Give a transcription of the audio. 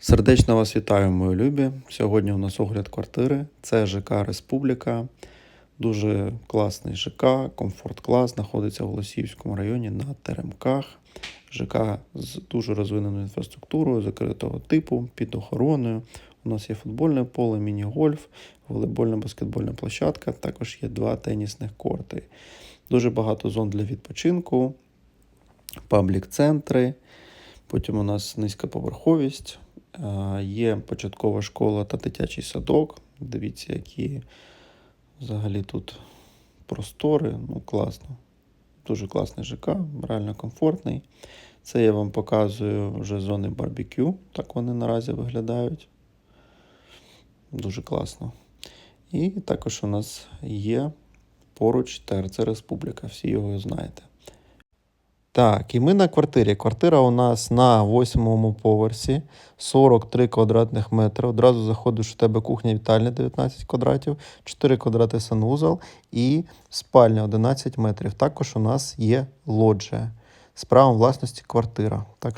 Сердечно вас вітаю, мої любі. Сьогодні у нас огляд квартири. Це ЖК Республіка. Дуже класний ЖК, комфорт клас, знаходиться в Голосіївському районі на Теремках. ЖК з дуже розвиненою інфраструктурою, закритого типу, під охороною. У нас є футбольне поле, міні-гольф, волейбольна баскетбольна площадка, також є два тенісних корти. Дуже багато зон для відпочинку, паблік-центри. Потім у нас низька поверховість, є початкова школа та дитячий садок. Дивіться, які взагалі тут простори. Ну, класно. Дуже класний ЖК, реально комфортний. Це я вам показую вже зони барбекю. Так вони наразі виглядають. Дуже класно. І також у нас є поруч ТРЦ Республіка, всі його знаєте. Так, і ми на квартирі. Квартира у нас на восьмому поверсі, 43 квадратних метри. Одразу заходиш у тебе кухня вітальня 19 квадратів, 4 квадрати санузел і спальня 11 метрів. Також у нас є лоджія з правом власності квартира. Так